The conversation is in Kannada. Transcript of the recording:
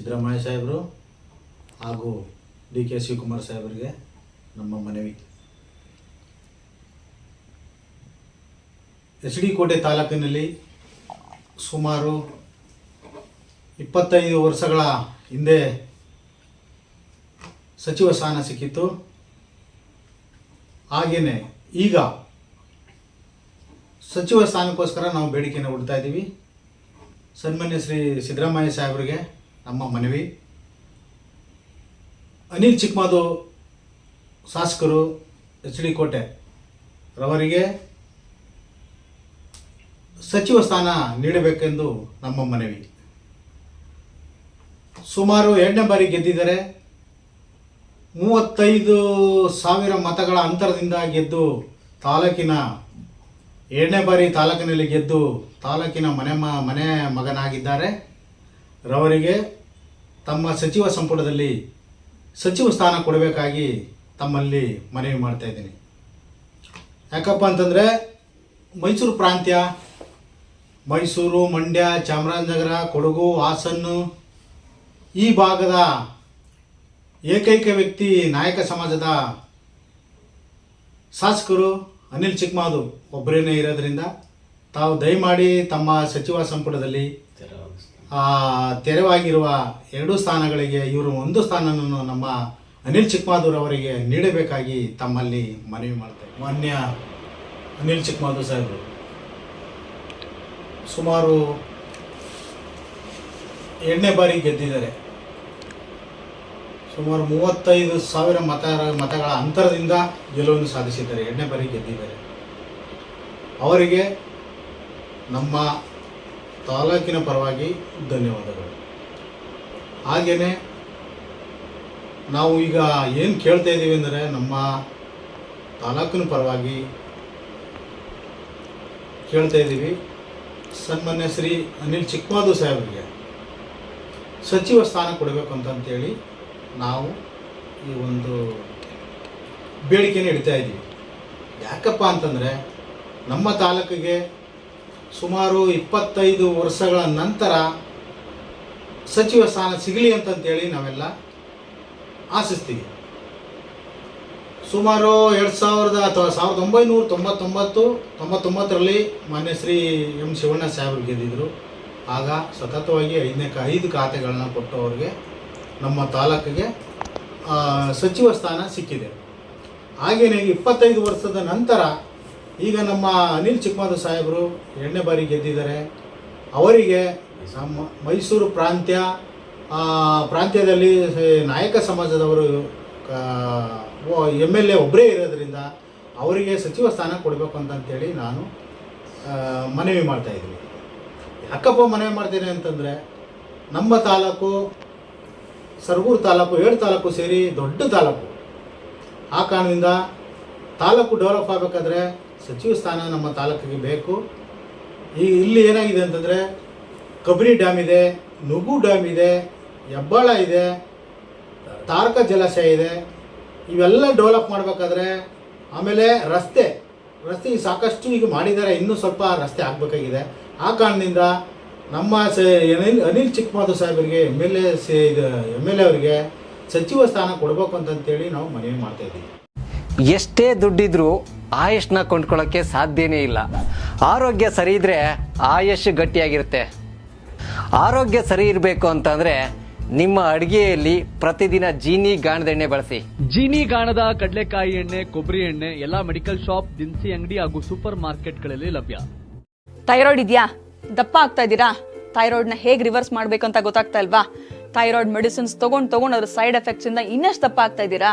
ಸಿದ್ದರಾಮಯ್ಯ ಸಾಹೇಬರು ಹಾಗೂ ಡಿ ಕೆ ಶಿವಕುಮಾರ್ ಸಾಹೇಬರಿಗೆ ನಮ್ಮ ಮನವಿ. ಎಚ್ ಡಿ ಕೋಟೆ ತಾಲೂಕಿನಲ್ಲಿ ಸುಮಾರು ಇಪ್ಪತ್ತೈದು ವರ್ಷಗಳ ಹಿಂದೆ ಸಚಿವ ಸ್ಥಾನ ಸಿಕ್ಕಿತ್ತು. ಹಾಗೆಯೇ ಈಗ ಸಚಿವ ಸ್ಥಾನಕ್ಕೋಸ್ಕರ ನಾವು ಬೇಡಿಕೆಯನ್ನು ಇದ್ದೀವಿ. ಸನ್ಮಾನ್ಯ ಶ್ರೀ ಸಿದ್ದರಾಮಯ್ಯ ಸಾಹೇಬರಿಗೆ ನಮ್ಮ ಮನವಿ. ಅನಿಲ್ ಚಿಕ್ಕಮಾದು ಶಾಸಕರು ಎಚ್ ಡಿ ಕೋಟೆ ರವರಿಗೆ ಸಚಿವ ಸ್ಥಾನ ನೀಡಬೇಕೆಂದು ನಮ್ಮ ಮನವಿ. ಸುಮಾರು ಎರಡನೇ ಬಾರಿ ಗೆದ್ದಿದ್ದಾರೆ. ಮೂವತ್ತೈದು ಸಾವಿರ ಮತಗಳ ಅಂತರದಿಂದ ಗೆದ್ದು ತಾಲೂಕಿನ ಎರಡನೇ ಬಾರಿ ತಾಲೂಕಿನಲ್ಲಿ ಗೆದ್ದು ತಾಲೂಕಿನ ಮನೆ ಮ, ಮನೆ ಮಗನಾಗಿದ್ದಾರೆ. ರವರಿಗೆ ತಮ್ಮ ಸಚಿವ ಸಂಪುಟದಲ್ಲಿ ಸಚಿವ ಸ್ಥಾನ ಕೊಡಬೇಕಾಗಿ ತಮ್ಮಲ್ಲಿ ಮನವಿ ಮಾಡ್ತಾ ಇದ್ದೀನಿ. ಯಾಕಪ್ಪ ಅಂತಂದರೆ ಮೈಸೂರು ಪ್ರಾಂತ್ಯ, ಮೈಸೂರು, ಮಂಡ್ಯ, ಚಾಮರಾಜನಗರ, ಕೊಡಗು, ಹಾಸನ್ನು ಈ ಭಾಗದ ಏಕೈಕ ವ್ಯಕ್ತಿ ನಾಯಕ ಸಮಾಜದ ಶಾಸಕರು ಅನಿಲ್ ಚಿಕ್ಕಮಾದು ಒಬ್ಬರೇನೇ ಇರೋದರಿಂದ ತಾವು ದಯಮಾಡಿ ತಮ್ಮ ಸಚಿವ ಸಂಪುಟದಲ್ಲಿ ತೆರವಾಗಿರುವ ಎರಡು ಸ್ಥಾನಗಳಿಗೆ ಇವರು ಒಂದು ಸ್ಥಾನವನ್ನು ನಮ್ಮ ಅನಿಲ್ ಚಿಕ್ಕಮಾದೂರ್ ಅವರಿಗೆ ನೀಡಬೇಕಾಗಿ ತಮ್ಮಲ್ಲಿ ಮನವಿ ಮಾಡ್ತೇವೆ ಮಾನ್ಯ ಅನಿಲ್ ಚಿಕ್ಕಮಾದೂರ್ ಸಾಹೇಬರು, ಸುಮಾರು ಎರಡನೇ ಬಾರಿ ಗೆದ್ದಿದ್ದಾರೆ. ಸುಮಾರು ಮೂವತ್ತೈದು ಸಾವಿರ ಮತ, ಮತಗಳ ಅಂತರದಿಂದ ಗೆಲುವನ್ನು ಸಾಧಿಸಿದ್ದಾರೆ. ಎರಡನೇ ಬಾರಿ ಗೆದ್ದಿದ್ದಾರೆ. ಅವರಿಗೆ ನಮ್ಮ ತಾಲೂಕಿನ ಪರವಾಗಿ ಧನ್ಯವಾದಗಳು. ಹಾಗೆಯೇ ನಾವು ಈಗ ಏನು ಕೇಳ್ತಾ ಇದ್ದೀವಿ ಅಂದರೆ ನಮ್ಮ ತಾಲೂಕಿನ ಪರವಾಗಿ ಕೇಳ್ತಾ ಇದ್ದೀವಿ ಸನ್ಮಾನ್ಯ ಶ್ರೀ ಅನಿಲ್ ಚಿಕ್ಕಮಾದು ಸಾಹೇಬರಿಗೆ ಸಚಿವ ಸ್ಥಾನ ಕೊಡಬೇಕು ಅಂತಂತೇಳಿ ನಾವು ಈ ಒಂದು ಬೇಡಿಕೆನ ಇಡ್ತಾ ಇದ್ದೀವಿ ಯಾಕಪ್ಪ ಅಂತಂದರೆ ನಮ್ಮ ತಾಲೂಕಿಗೆ ಸುಮಾರು ಇಪ್ಪತ್ತೈದು ವರ್ಷಗಳ ನಂತರ ಸಚಿವ ಸ್ಥಾನ ಸಿಗಲಿ ಅಂತಂತೇಳಿ ನಾವೆಲ್ಲ ಆಶಿಸ್ತೀವಿ. ಸುಮಾರು ಎರಡು ಸಾವಿರದ ಅಥವಾ ಸಾವಿರದ ಒಂಬೈನೂರ ತೊಂಬತ್ತೊಂಬತ್ತು, ತೊಂಬತ್ತೊಂಬತ್ತರಲ್ಲಿ ಮಾನ್ಯ ಶ್ರೀ ಎಂ ಶಿವಣ್ಣ ಸಾಹೇಬರು ಗೆದ್ದಿದ್ದರು ಆಗ ಸತತವಾಗಿ ಐದನೇ ಐದು ಖಾತೆಗಳನ್ನ ಕೊಟ್ಟು ಅವ್ರಿಗೆ ನಮ್ಮ ತಾಲೂಕಿಗೆ ಸಚಿವ ಸ್ಥಾನ ಸಿಕ್ಕಿದೆ. ಹಾಗೆಯೇ ಇಪ್ಪತ್ತೈದು ವರ್ಷದ ನಂತರ ಈಗ ನಮ್ಮ ಅನಿಲ್ ಚಿಕ್ಕಮಾದ ಸಾಹೇಬರು ಎರಡನೇ ಬಾರಿ ಗೆದ್ದಿದ್ದಾರೆ. ಅವರಿಗೆ ನಮ್ಮ ಮೈಸೂರು ಪ್ರಾಂತ್ಯ ಪ್ರಾಂತ್ಯದಲ್ಲಿ ನಾಯಕ ಸಮಾಜದವರು ಎಂ ಎಲ್ ಎ ಒಬ್ಬರೇ ಇರೋದ್ರಿಂದ ಅವರಿಗೆ ಸಚಿವ ಸ್ಥಾನ ಕೊಡಬೇಕು ಅಂತಂತೇಳಿ ನಾನು ಮನವಿ ಮಾಡ್ತಾ ಇದ್ದೀನಿ. ಯಾಕಪ್ಪ ಮನವಿ ಮಾಡ್ತೀನಿ ಅಂತಂದರೆ ನಮ್ಮ ತಾಲೂಕು, ಸರಗೂರು ತಾಲೂಕು, ಏಳು ತಾಲೂಕು ಸೇರಿ ದೊಡ್ಡ ತಾಲೂಕು. ಆ ಕಾರಣದಿಂದ ತಾಲೂಕು ಡೆವಲಪ್ ಆಗಬೇಕಾದ್ರೆ ಸಚಿವ ಸ್ಥಾನ ನಮ್ಮ ತಾಲೂಕಿಗೆ ಬೇಕು. ಈ ಇಲ್ಲಿ ಏನಾಗಿದೆ ಅಂತಂದರೆ ಕಬರಿ ಡ್ಯಾಮ್ ಇದೆ ನುಗು ಡ್ಯಾಮ್ ಇದೆ, ಹೆಬ್ಬಾಳ ಇದೆ, ತಾರಕ ಜಲಾಶಯ ಇದೆ. ಇವೆಲ್ಲ ಡೆವಲಪ್ ಮಾಡಬೇಕಾದ್ರೆ ಆಮೇಲೆ ರಸ್ತೆ ರಸ್ತೆ ಸಾಕಷ್ಟು ಈಗ ಮಾಡಿದ್ದಾರೆ, ಇನ್ನೂ ಸ್ವಲ್ಪ ರಸ್ತೆ ಆಗಬೇಕಾಗಿದೆ. ಆ ಕಾರಣದಿಂದ ನಮ್ಮ ಸ ಅನಿಲ್ ಅನಿಲ್ ಚಿಕ್ಕಮಾದು ಸಾಹೇಬರಿಗೆ, ಎಂ ಎಲ್ ಎ ಸಿ, ಇದು, ಎಂ ಎಲ್ ಎ ಅವರಿಗೆ ಸಚಿವ ಸ್ಥಾನ ಕೊಡಬೇಕು ಅಂತಂತೇಳಿ ನಾವು ಮನವಿ ಮಾಡ್ತಾ ಇದ್ದೀವಿ. ಎಷ್ಟೇ ದುಡ್ಡಿದ್ರೂ ಆಯುಷ್ನ ಕೊಂಡ್ಕೊಳ್ಳೋಕ್ಕೆ ಸಾಧ್ಯನೇ ಇಲ್ಲ. ಆರೋಗ್ಯ ಸರಿ ಇದ್ರೆ ಆಯುಷ್ ಗಟ್ಟಿಯಾಗಿರುತ್ತೆ. ಆರೋಗ್ಯ ಸರಿ ಇರಬೇಕು ಅಂತಂದ್ರೆ ನಿಮ್ಮ ಅಡಿಗೆಯಲ್ಲಿ ಪ್ರತಿದಿನ ಜೀನಿ ಗಾಣದ ಎಣ್ಣೆ ಬಳಸಿ. ಜೀನಿ ಗಾಣದ ಕಡಲೆಕಾಯಿ ಎಣ್ಣೆ ಕೊಬ್ಬರಿ ಎಣ್ಣೆ ಎಲ್ಲಾ ಮೆಡಿಕಲ್ ಶಾಪ್ ದಿನಸಿ ಅಂಗಡಿ ಹಾಗೂ ಸೂಪರ್ ಮಾರ್ಕೆಟ್ಗಳಲ್ಲಿ ಲಭ್ಯ. ಥೈರಾಯ್ಡ್ ಇದೆಯಾ? ದಪ್ಪ ಆಗ್ತಾ ಇದ್ದೀರಾ? ಥೈರಾಯ್ಡ್ನ ಹೇಗೆ ರಿವರ್ಸ್ ಮಾಡಬೇಕು ಅಂತ ಗೊತ್ತಾಗ್ತಾ ಇಲ್ವಾ? ಥೈರಾಯ್ಡ್ ಮೆಡಿಸಿನ್ಸ್ ತಗೊಂಡ್ ತಗೊಂಡ್ ಅದ್ರ ಸೈಡ್ ಎಫೆಕ್ಟ್ಸ್ ಇಂದ ಇನ್ನಷ್ಟು ದಪ್ಪ ಆಗ್ತಾ ಇದ್ದೀರಾ?